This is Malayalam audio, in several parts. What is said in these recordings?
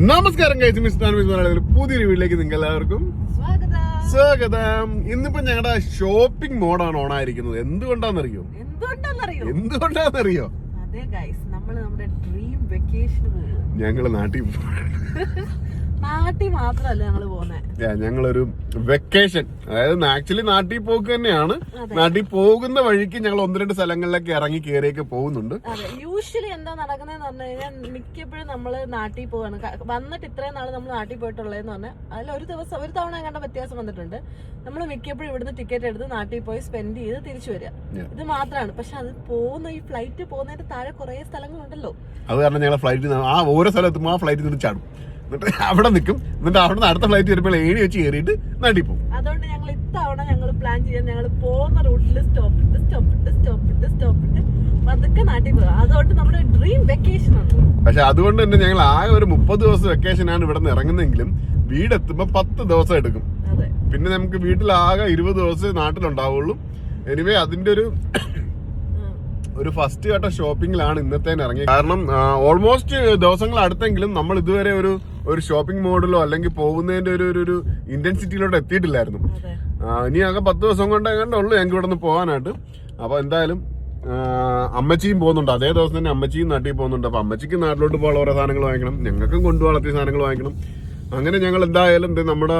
നമസ്കാരം കഴിച്ച് മിസ്റ്റർ മിസ് മലയാളികൾ പുതിയൊരു വീട്ടിലേക്ക് നിങ്ങൾ എല്ലാവർക്കും സ്വാഗതം. ഇന്നിപ്പോ ഞങ്ങളുടെ ഷോപ്പിംഗ് മോഡാണ് ഓണായിരിക്കുന്നത് എന്തുകൊണ്ടാണെന്നറിയോ എന്തുകൊണ്ടാണെന്നറിയോ എന്തുകൊണ്ടാണെന്നറിയോ ഞങ്ങൾ നാട്ടിൽ നാട്ടിൽ മാത്രമല്ല ഞങ്ങൾ പോകുന്നത് ഞങ്ങളൊരു വെക്കേഷൻ അതായത് ആക്ച്വലി നാട്ടിൽ പോക്ക് തന്നെയാണ്. നാട്ടിൽ പോകുന്ന വഴിക്ക് ഞങ്ങൾ ഒന്ന് രണ്ട് സ്ഥലങ്ങളിലൊക്കെ ഇറങ്ങി കയറിയൊക്കെ പോകുന്നുണ്ട്. യൂഷ്വലി എന്താ നടക്കുന്നതെന്ന് പറഞ്ഞു കഴിഞ്ഞാൽ മിക്കപ്പോഴും നമ്മൾ നാട്ടിൽ പോവാണ്. വന്നിട്ട് ഇത്രയും നാൾ നമ്മൾ നാട്ടിൽ പോയിട്ടുള്ളതെന്ന് പറഞ്ഞാൽ അതിൽ ഒരു ദിവസം ഒരു തവണ കണ്ട വ്യത്യാസം വന്നിട്ടുണ്ട്. നമ്മൾ മിക്കപ്പോഴും ഇവിടുന്ന് ടിക്കറ്റ് എടുത്ത് നാട്ടിൽ പോയി സ്പെൻഡ് ചെയ്ത് തിരിച്ചു വരിക ഇത് മാത്രമാണ് പക്ഷെ അത് പോകുന്ന ഈ ഫ്ലൈറ്റ് പോകുന്നതിന്റെ താഴെ കുറെ സ്ഥലങ്ങളുണ്ടല്ലോ. അത് കാരണം ഞങ്ങൾ ഫ്ലൈറ്റ് ആ ഓരോ സ്ഥലത്തും ആ ഫ്ലൈറ്റിൽ നിന്ന് ചാടും. എന്നിട്ട് അവിടെ നിൽക്കും. എന്നിട്ട് അവിടെ നിന്ന് അടുത്ത ഫ്ലൈറ്റ് വരുമ്പോൾ ഏണി വെച്ച് കയറിയിട്ട് നാട്ടിൽ പോകും. അതുകൊണ്ട് ഞങ്ങൾ ഇത്തവണ ഞങ്ങൾ പ്ലാൻ ചെയ്യാൻ ഞങ്ങൾ പോകുന്ന റൂട്ടിൽ സ്റ്റോപ്പ് ഇട്ട് സ്റ്റോപ്പ് ഇട്ട് സ്റ്റോപ്പ് ഇട്ട് സ്റ്റോപ്പ് ഇട്ട് പതുക്കെ നാട്ടിൽ പോകും അതുകൊണ്ട് നമ്മുടെ ഡ്രീം വെക്കേഷൻ ആണ്. പക്ഷെ അതുകൊണ്ട് തന്നെ ഞങ്ങൾ ആകെ ഒരു മുപ്പത് ദിവസം വെക്കേഷൻ ആണ് ഇവിടെ നിന്ന് ഇറങ്ങുന്നതെങ്കിലും വീടെത്തുമ്പോൾ പത്ത് ദിവസം എടുക്കും. പിന്നെ നമുക്ക് വീട്ടിലാകെ ഇരുപത് ദിവസമേ നാട്ടിലുണ്ടാവുള്ളൂ. എനിവേ അതിന്റെ ഒരു ഒരു ഫസ്റ്റ് ഘട്ട ഷോപ്പിംഗിലാണ് ഇന്നത്തെ ഇറങ്ങിയത്. കാരണം ഓൾമോസ്റ്റ് ദിവസങ്ങൾ അടുത്തെങ്കിലും നമ്മൾ ഇതുവരെ ഒരു ഒരു ഷോപ്പിംഗ് മോഡിലോ അല്ലെങ്കിൽ പോകുന്നതിന്റെ ഒരു ഒരു- ഇന്റൻസിറ്റിയിലോട്ട് എത്തിയിട്ടില്ലായിരുന്നു. ഇനി ആകെ പത്ത് ദിവസം കൊണ്ട് എങ്ങനെ ഉള്ളു ഞങ്ങൾക്ക് ഇവിടെ നിന്ന് പോകാനായിട്ട്. അപ്പൊ എന്തായാലും അമ്മച്ചിയും പോകുന്നുണ്ട്. അതേ ദിവസം തന്നെ അമ്മച്ചിയും നാട്ടിൽ പോകുന്നുണ്ട്. അപ്പൊ അമ്മച്ചിക്ക് നാട്ടിലോട്ട് പോകാൻ ഓരോ സാധനങ്ങൾ വാങ്ങിക്കണം. ഞങ്ങൾക്കും കൊണ്ടുപോകാൻ സാധനങ്ങൾ വാങ്ങിക്കണം. അങ്ങനെ ഞങ്ങൾ എന്തായാലും ഇത് നമ്മുടെ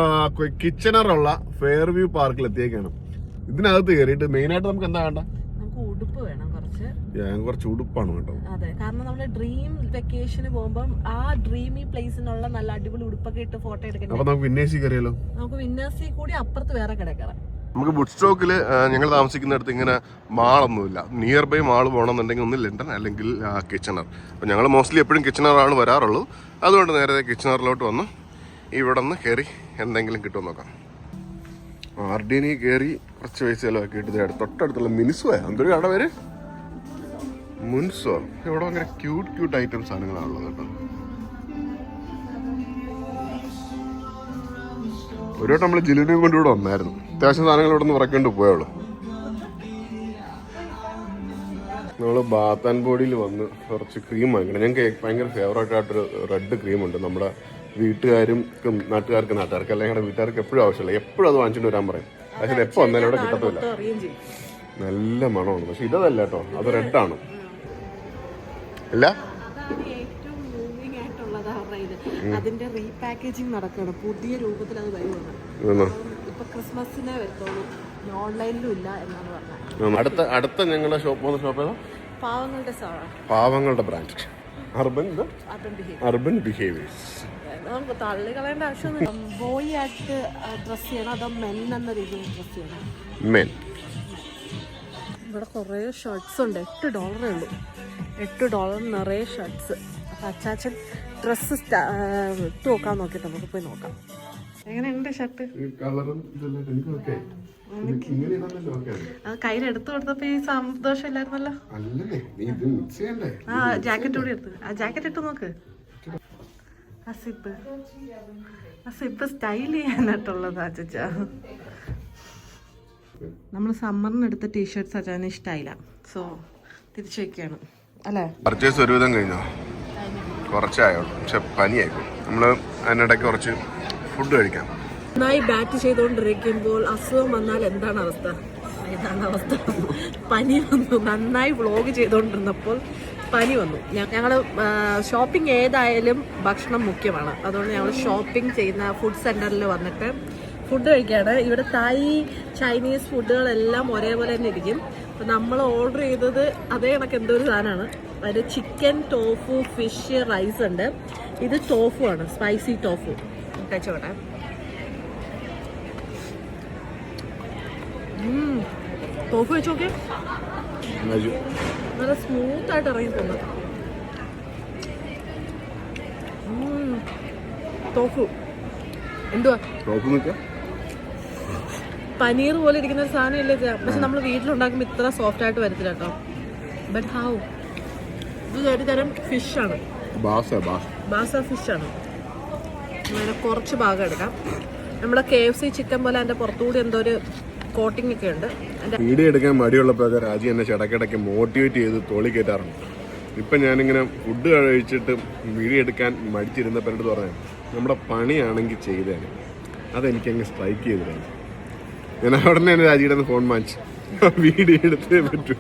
കിച്ചണറുള്ള ഫെയർ വ്യൂ പാർക്കിൽ എത്തിയേക്കാണ് ഇതിനകത്ത് കയറിയിട്ട് മെയിൻ ആയിട്ട് നമുക്ക് എന്താ വേണ്ട? ഉടുപ്പ് വേണം. ഞാൻ കുറച്ച് ഉടുപ്പാണ് കേട്ടോ. അതെ കാരണം നമ്മൾ ഡ്രീം വെക്കേഷന് പോകുമ്പോൾ ആ ഡ്രീമി പ്ലേസിനുള്ള നല്ല അടിപൊളി ഉടുപ്പൊക്കെ ഇട്ട് ഫോട്ടോ എടുക്കണം അപ്പൊ നമുക്ക് വിന്നേഴ്സി കയറിയല്ലോ. നമുക്ക് വിന്നേഴ്സി കൂടി അപ്പുറത്ത് വേറെ കിടക്കണം. നമുക്ക് ബുഡ് സ്റ്റോക്കിൽ ഞങ്ങൾ താമസിക്കുന്നിടത്ത് ഇങ്ങനെ മാളൊന്നുമില്ല. നിയർ ബൈ മാൾ പോകണമെന്നുണ്ടെങ്കിൽ ഒന്ന് ലണ്ടൻ അല്ലെങ്കിൽ കിച്ചണർ അപ്പോൾ ഞങ്ങൾ മോസ്റ്റ്ലി എപ്പോഴും കിച്ചണറാണ് വരാറുള്ളത് അതുകൊണ്ട് നേരെ കിച്ചണറിലോട്ട് വന്ന് ഇവിടെ നിന്ന് കയറി എന്തെങ്കിലും കിട്ടുമെന്ന് നോക്കാം. ആർ ഡി എനി കയറി കുറച്ച് പൈസ ചിലവാക്കിയിട്ട് തൊട്ടടുത്തുള്ള മിനിസോ എന്തൊരു കട പേര്? മുൻസോ? ഇവിടെ ഭയങ്കര ക്യൂട്ട് ക്യൂട്ട് ഐറ്റം സാധനങ്ങളാണുള്ളത് കേട്ടോ. ഒരു വട്ടം നമ്മൾ ജിലുവിനെയും കൊണ്ട് ഇവിടെ വന്നായിരുന്നു. അത്യാവശ്യം സാധനങ്ങൾ ഇവിടെ നിന്ന് ഉറക്കേണ്ടി പോയുള്ളൂ നമ്മൾ ബാത്ത് ആൻഡ് ബോഡിയിൽ വന്ന് കുറച്ച് ക്രീം വാങ്ങിക്കണം. ഞങ്ങൾക്ക് ഭയങ്കര ഫേവറേറ്റ് ആയിട്ടൊരു റെഡ് ക്രീം ഉണ്ട്. നമ്മുടെ വീട്ടുകാരും നാട്ടുകാർക്ക് നാട്ടുകാർക്ക് അല്ലെങ്കിൽ ഞങ്ങളുടെ വീട്ടുകാർക്ക് എപ്പോഴും ആവശ്യമില്ല എപ്പോഴും അത് വാങ്ങിച്ചിട്ട് വരാൻ പറയും. പക്ഷേ എപ്പോൾ വന്നാലും ഇവിടെ കിട്ടത്തില്ല. നല്ല മണമാണ്. പക്ഷെ ഇതല്ല കേട്ടോ. അത് റെഡാണ് ഇല്ല അതിന്റെ റീപാക്കേജിങ് നടക്കുകയാണ്. പുതിയ രൂപത്തിൽ അത് വരുവാണ്? ഇപ്പൊ ക്രിസ്മസിനെ വരുത്തുള്ളൂ. ഓൺലൈനിലും ഇല്ല എന്നാണ് പറഞ്ഞത്. അടുത്ത അടുത്ത ഞങ്ങളുടെ ഷോപ്പ് പോകുന്ന ഷോപ്പ് ഏതാ? പാവങ്ങളുടെ പാവങ്ങളുടെ ബ്രാൻഡ് അർബൻ അർബൻ ബിഹേവിയേഴ്സ് നമുക്ക് തള്ളി കളയേണ്ട ആവശ്യമൊന്നും ബോയ് ആയിട്ട് ഡ്രസ് ചെയ്യണം. അതോ മെൻ എന്ന രീതിയിൽ ഡ്രസ് ചെയ്യണം? മെൻ ഇവിടെ കുറേ ഷർട്ട്സ് ഉണ്ട്. എട്ട് ഡോളറേ ഉള്ളൂ. എട്ട് ഡോളർ നിറയെ ഷർട്ട്സ് അപ്പം അച്ചാച്ചൻ ഡ്രസ്സ് ഇട്ട് നോക്കാൻ നോക്കിയിട്ട് നമുക്ക് പോയി നോക്കാം. എങ്ങനെയുണ്ട് ഷർട്ട് അത് കയ്യിൽ എടുത്തു കൊടുത്തപ്പോ ഈ സന്തോഷം ഇല്ലായിരുന്നല്ലോ ആ ജാക്കറ്റ് കൂടി എടുത്ത്. ആ ജാക്കറ്റ് ഇട്ട് നോക്ക്. ആ സിപ്പ് സ്റ്റൈൽ ചെയ്യാനായിട്ടുള്ളത് അച്ചാച്ച. നമ്മൾ സമ്മറിന് എടുത്ത ടീഷർട്ട്സ് അച്ഛന് ഇഷ്ടമായില്ല സോ തിരിച്ചു വെക്കുകയാണ് അല്ലേ? പർച്ചേസ് ഒരുവിധം കഴിഞ്ഞോ? കുറച്ചായോ? പക്ഷെ പനിയായിപ്പോ നമ്മൾ അതിനിടയ്ക്ക് കുറച്ച് ഫുഡ് കഴിക്കാം. നന്നായി ബാറ്റ് ചെയ്തുകൊണ്ടിരിക്കുമ്പോൾ അസുഖം വന്നാൽ എന്താണ് അവസ്ഥ? എന്താണ് അവസ്ഥ? പനി വന്നു. നന്നായി വ്ളോഗ് ചെയ്തുകൊണ്ടിരുന്നപ്പോൾ പനി വന്നു. ഞങ്ങൾ ഷോപ്പിംഗ് ഏതായാലും ഭക്ഷണം മുഖ്യമാണ്. അതുകൊണ്ട് ഞങ്ങൾ ഷോപ്പിംഗ് ചെയ്യുന്ന ഫുഡ് സെന്ററിൽ വന്നിട്ട് ഫുഡ് കഴിക്കുകയാണ് ഇവിടെ തായ് ചൈനീസ് ഫുഡുകളെല്ലാം ഒരേപോലെ തന്നെ ഇരിക്കും. അപ്പം നമ്മൾ ഓർഡർ ചെയ്തത് അതേ കണക്ക് എന്തോ ഒരു സാധനമാണ്. അതിൽ ചിക്കൻ ടോഫു ഫിഷ് റൈസ് ഉണ്ട്. ഇത് ടോഫു ആണ് സ്പൈസി ടോഫു കഴിച്ചോട്ടെ. ടോഫു വെച്ച് നോക്കിയേ. നല്ല സ്മൂത്ത് ആയിട്ട് ഇറങ്ങി പോകുന്നത് ടോഫു എന്തുവാ? ടോഫു നിൽക്കാം പനീർ പോലെ ഇരിക്കുന്ന ഒരു സാധനം ഇല്ലേ? പക്ഷെ നമ്മൾ വീട്ടിലുണ്ടാക്കുമ്പോൾ ഇത്ര സോഫ്റ്റ് ആയിട്ട് വരത്തില്ല കേട്ടോ. ബട്ട് ഹൗ ഇത് ഒരു തരം ഫിഷാണ് ബാസ ബാസ. ഫിഷ് ഫിഷാണ് അങ്ങനെ കുറച്ച് ഭാഗം എടുക്കാം. നമ്മുടെ കെ എഫ് സി ചിക്കൻ പോലെ അതിന്റെ പുറത്തുകൂടി എന്തോ ഒരു കോട്ടിംഗ് ഒക്കെ ഉണ്ട്. വീഡിയോ എടുക്കാൻ മടിയുള്ളപ്പോൾ രാജി എന്നെ ചടക്കിടയ്ക്ക് മോട്ടിവേറ്റ് ചെയ്ത് തോളി കയറ്റാറുണ്ട്. ഇപ്പം ഞാനിങ്ങനെ ഫുഡ് കഴിച്ചിട്ട് വീഡിയോ എടുക്കാൻ മടിച്ചിരുന്നപ്പോൾ എന്റെ പറഞ്ഞു നമ്മുടെ പണിയാണെങ്കിൽ ചെയ്തേനെ. അതെനിക്കങ്ങ് സ്ട്രൈക്ക് ചെയ്തിരുന്നു ഞാൻ അവിടെ തന്നെ രാജിയുടെ ഫോൺ വാങ്ങിച്ചു. വീഡിയോ എടുത്തേ പറ്റൂ.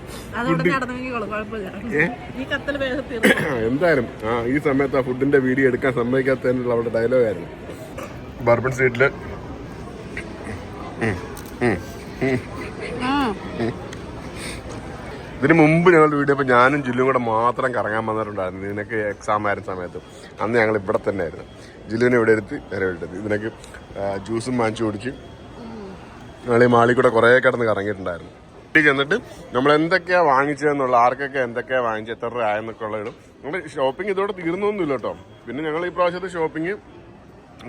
എന്തായാലും. ആ ഈ സമയത്ത് ആ ഫുഡിന്റെ വീഡിയോ എടുക്കാൻ സമ്മതിക്കാത്തതിനുള്ള അവളുടെ ഡയലോഗ് ആയിരുന്നു. ബർബൺ സ്ട്രീറ്റിൽ ഇതിന് മുമ്പ് ഞങ്ങൾ വീഡിയോ അപ്പോൾ ഞാനും ജില്ലും കൂടെ മാത്രം കറങ്ങാൻ വന്നിട്ടുണ്ടായിരുന്നു. ഇതിനൊക്കെ എക്സാം ആയിരുന്ന സമയത്ത്. അന്ന് ഞങ്ങൾ ഇവിടെ തന്നെ ആയിരുന്നു ജില്ലുവിനെ ഇവിടെ എടുത്ത് നേരെ എടുത്ത് ഇതിനൊക്കെ ജ്യൂസും വാങ്ങിച്ചു കുടിച്ച് ഞങ്ങൾ ഈ മാളിൽ കൂടെ കുറേ കിടന്ന് കറങ്ങിയിട്ടുണ്ടായിരുന്നു. വീട്ടിൽ ചെന്നിട്ട് നമ്മൾ എന്തൊക്കെയാ വാങ്ങിച്ചതെന്നുള്ള ആർക്കൊക്കെ എന്തൊക്കെയാ വാങ്ങിച്ചത് എത്ര രൂപ ആയെന്നൊക്കെ ഉള്ളതും. നമ്മുടെ ഷോപ്പിംഗ് ഇതോടെ തീർന്നൊന്നുമില്ല കേട്ടോ. പിന്നെ ഞങ്ങൾ ഈ പ്രാവശ്യത്തെ ഷോപ്പിംഗ്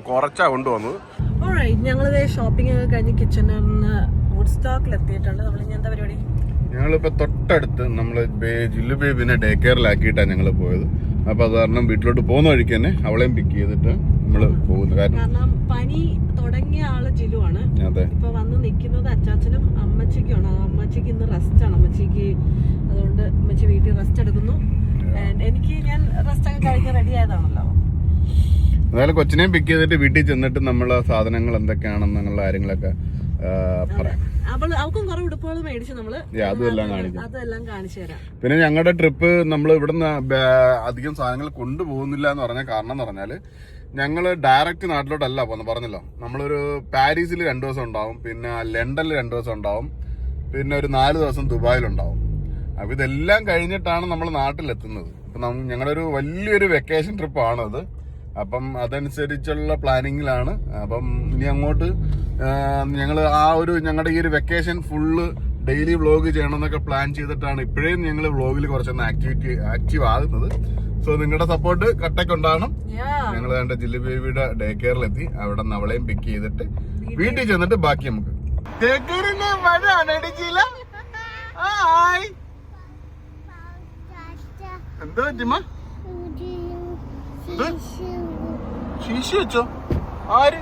കുറച്ചാ കൊണ്ടുവന്നത്. ഓൾറൈറ്റ് ഞങ്ങളിത് ഷോപ്പിംഗ് ഒക്കെ കഴിഞ്ഞ് കിച്ചണിൽ നിന്ന് വുഡ് സ്റ്റോക്കിൽ എത്തിയിട്ടുണ്ട്. നമ്മൾ ഇനി എന്താ പരിപാടി? ഞങ്ങളിപ്പോ തൊട്ടടുത്ത് നമ്മൾ ജില്ലു ബേബിനെ ഡേ കെയറിലാക്കിയിട്ടാണ് ഞങ്ങൾ പോയത്. അപ്പൊ അത് കാരണം വീട്ടിലോട്ട് പോകുന്ന വഴിക്ക് തന്നെ അവളെയും പിക്ക് ചെയ്തിട്ട് നമ്മൾ പോകുന്നു കാരണം പനി തുടങ്ങിയ ആൾ ജിലുവാണ്. അതെ. ഇപ്പൊ വന്ന് നിൽക്കുന്നത് അച്ചാച്ചനും അമ്മച്ചിക്കുമാണ്. അമ്മച്ചിക്ക് ഇന്ന് റെസ്റ്റ് ആണ്. അമ്മച്ചിക്ക് അതുകൊണ്ട് അമ്മച്ചി വീട്ടിൽ റെസ്റ്റ് എടുക്കുന്നു. എനിക്ക് ഞാൻ റെസ്റ്റ് ഒക്കെ കഴിഞ്ഞ് റെഡി ആയതാണല്ലോ. അതായത് കൊച്ചിനെയും പിക്ക് ചെയ്തിട്ട് വീട്ടിൽ ചെന്നിട്ട് നമ്മൾ സാധനങ്ങൾ എന്തൊക്കെയാണെന്നുള്ള കാര്യങ്ങളൊക്കെ പറയാം. അവൾ അവക്കും കുറെ ഉടുപ്പുകൾ മേടിച്ചു നമ്മൾ. അതെല്ലാം കാണിച്ചു തരാം. പിന്നെ ഞങ്ങളുടെ ട്രിപ്പ് നമ്മൾ ഇവിടുന്ന് അധികം സാധനങ്ങൾ കൊണ്ടുപോകുന്നില്ല എന്ന് പറഞ്ഞ കാരണം എന്ന് പറഞ്ഞാൽ ഞങ്ങൾ ഡയറക്റ്റ് നാട്ടിലോട്ടല്ല പോകുന്നത് പറഞ്ഞല്ലോ? നമ്മളൊരു പാരീസിൽ രണ്ട് ദിവസം ഉണ്ടാവും പിന്നെ ലണ്ടനിൽ രണ്ട് ദിവസം ഉണ്ടാവും പിന്നെ ഒരു നാല് ദിവസം ദുബായിലുണ്ടാവും. അപ്പം ഇതെല്ലാം കഴിഞ്ഞിട്ടാണ് നമ്മൾ നാട്ടിലെത്തുന്നത്. അപ്പം ഞങ്ങളുടെ ഒരു വലിയൊരു വെക്കേഷൻ ട്രിപ്പാണത് അപ്പം അതനുസരിച്ചുള്ള പ്ലാനിങ്ങിലാണ് അപ്പം ഇനി അങ്ങോട്ട് ഞങ്ങൾ ആ ഒരു ഞങ്ങളുടെ ഈ ഒരു വെക്കേഷൻ ഫുള്ള് ഡെയിലി വ്ളോഗ് ചെയ്യണമെന്നൊക്കെ പ്ലാൻ ചെയ്തിട്ടാണ് ഇപ്പോഴേയും ഞങ്ങൾ വ്ളോഗിൽ കുറച്ചൊന്ന് ആക്ടിവിറ്റി ആക്റ്റീവ് ആകുന്നത്. സോ നിങ്ങളുടെ സപ്പോർട്ട് കട്ടയ്ക്ക് ഉണ്ടാവണം. Yeah. ഞങ്ങൾ കണ്ട ജില്ലി ബേബിയുടെ ഡേ കെയറിലെത്തി അവിടെ നിന്ന് അവളെയും പിക്ക് ചെയ്തിട്ട് വീട്ടിൽ ചെന്നിട്ട് ബാക്കി നമുക്ക് എന്താ പറ്റിമ്മ ശീശി വെച്ചോ? ആര്?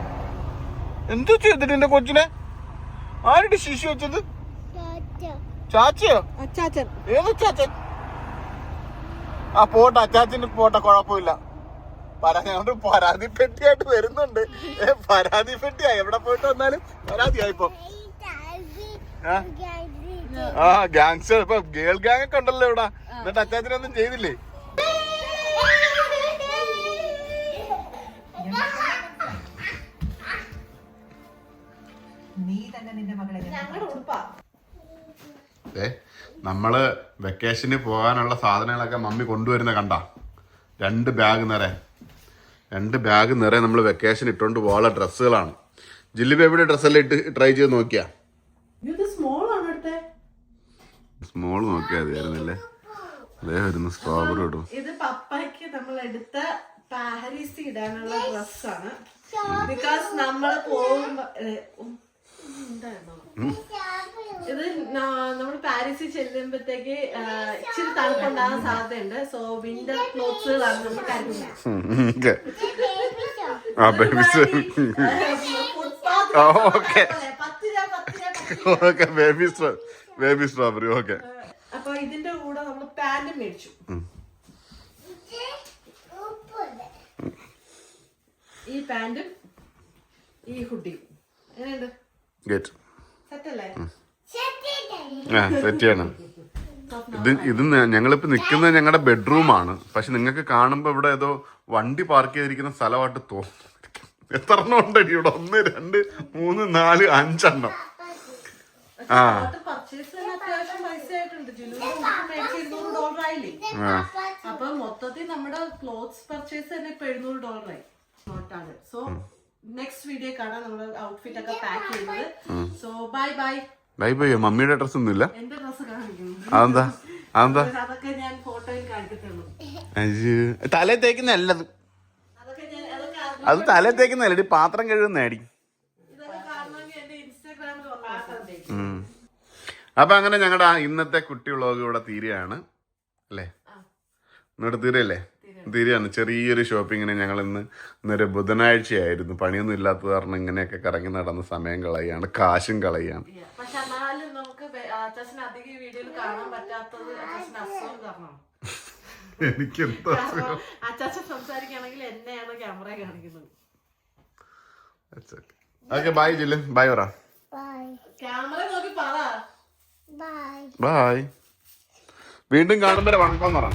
എന്ത് ചെയ്തിട്ട് എന്റെ കൊച്ചിനെ? ആരുടെ ശിശു വെച്ചത്? ചാച്ചയോ? ഏത് ചാച്ചൻ? ആ പോട്ടെ അച്ചാച്ചിന് പോട്ടെ കുഴപ്പമില്ല. പറഞ്ഞോണ്ട് പരാതി പെട്ടിയായിട്ട് വരുന്നുണ്ട്. ഏ, പരാതി പെട്ടിയാ എവിടെ പോയിട്ട് വന്നാലും പരാതിയായി ഇപ്പൊ. ആ? ആ ഗാങ്സ്റ്റർ ഇപ്പൊ ഗേൾ ഗാങ് ഒക്കെ ഉണ്ടല്ലോ ഇവിടെ. എന്നിട്ട് അച്ചാച്ചനൊന്നും ചെയ്തില്ലേ? നീ തന്നെ നിന്റെ മകളെ ഞങ്ങളുടെ ഉടുപ്പാ. ഏ നമ്മൾ വെക്കേഷന് പോകാനുള്ള സാധനങ്ങളൊക്കെ മമ്മി കൊണ്ടുവരുന്ന കണ്ട. രണ്ട് ബാഗ് നിറയെ. രണ്ട് ബാഗ് നിറയെ നമ്മൾ വെക്കേഷൻ ഇട്ടുകൊണ്ട് പോകാനുള്ള ഡ്രസ്സുകളാണ്. ജില്ലിബി എവിടെ ഡ്രസ്സെല്ലാം ഇട്ട് ട്രൈ ചെയ്ത് നോക്കിയാ? സ്മോൾ ആണ് അടുത്തെ സ്മോൾ നോക്കിയാ മതിയായിരുന്നില്ലേ? അതേ വരുന്നു സ്ട്രോബറി ഇടും ഇത് പപ്പയ്ക്ക് നമ്മൾ എടുത്ത പാരീസ് ഇടാനുള്ള ഡ്രസ്സാണ് ബിക്കോസ് നമ്മൾ പോകുമ്പോ? ഇത് നമ്മൾ പാരീസിൽ ചെല്ലുമ്പോഴത്തേക്ക് ഇച്ചിരി തണുപ്പുണ്ടാകാൻ സാധ്യതയുണ്ട്. സോ വിന്റർ ക്ലോത്ത്സുകളാണ് നമ്മൾ കരുതുന്നത് ഓക്കെ. അപ്പൊ ഇതിന്റെ കൂടെ നമ്മൾ പാന്റ് മേടിച്ചു. ഈ പാന്റും ഈ ഹുഡിയും എങ്ങനെയുണ്ട്? ഗെറ്റ് ആ സെറ്റ് ചെയ്യണം. ഇത് ഇത് ന- ഞങ്ങളിപ്പോ നിൽക്കുന്നത് ഞങ്ങളുടെ ബെഡ്റൂമാണ്. പക്ഷെ നിങ്ങൾക്ക് കാണുമ്പോ ഇവിടെ ഏതോ വണ്ടി പാർക്ക് ചെയ്തിരിക്കുന്ന സ്ഥലമായിട്ട് തോന്നും. എത്ര എണ്ണം ഉണ്ടടി ഇവിടെ? ഒന്ന് രണ്ട് മൂന്ന് നാല് അഞ്ചെണ്ണം. ആ. അപ്പൊ മൊത്തത്തിൽ നമ്മുടെ ക്ലോത്ത്സ് പർച്ചേസ് തന്നെ ഇപ്പൊ എഴുന്നൂറ് ഡോളറായി സോ നെക്സ്റ്റ് വീഡിയോ കാണാൻ നമ്മൾ ഔട്ട്ഫിറ്റ് ഒക്കെ പാക്ക് ചെയ്യുന്നത്. So bye bye bye bye മമ്മിയുടെ ഡ്രസ് ഒന്നും ഇല്ല എന്റെ ഡ്രസ് കാണിക്കുന്നു. അതെന്താ? അതെന്താ? അതൊക്കെ ഞാൻ ഫോട്ടോയിൽ കാണിക്കത്തുള്ളൂ. തലേ തേക്കുന്ന നല്ലത് അതൊക്കെ ഞാൻ അതൊക്കെ അത് തലേ തേക്കുന്നല്ല പാത്രം ഉം. അപ്പൊ അങ്ങനെ ഞങ്ങളുടെ ഇന്നത്തെ കുട്ടി വ്ളോഗ് ഇവിടെ തീരുകയാണ് അല്ലേ? ഇന്നിവിടെ തീരല്ലേ തീരുകയാണ് ചെറിയൊരു ഷോപ്പിങ്ങിന് ഞങ്ങൾ ഇന്ന് ഇന്നൊരു ബുധനാഴ്ചയായിരുന്നു. പണിയൊന്നും ഇല്ലാത്തത് കാരണം ഇങ്ങനെയൊക്കെ കറങ്ങി നടന്ന് സമയം കളയാണ് കാശും കളയാണ് പക്ഷെ എന്നാലും നമുക്ക് വേ- അച്ചാച്ചന് അധികം കാണാൻ പറ്റാത്തത് അച്ചാച്ചന് അസുഖം കാരണം. എനിക്ക് എന്താ സംസാരിക്കുകയാണെങ്കിൽ എന്നെയാണ് ക്യാമറ കാണിക്കുന്നത്. ഓക്കെ ബൈ ജില്ല ബൈ പറ. ബൈ വീണ്ടും കാണുമ്പോൾ വണക്കം പറ.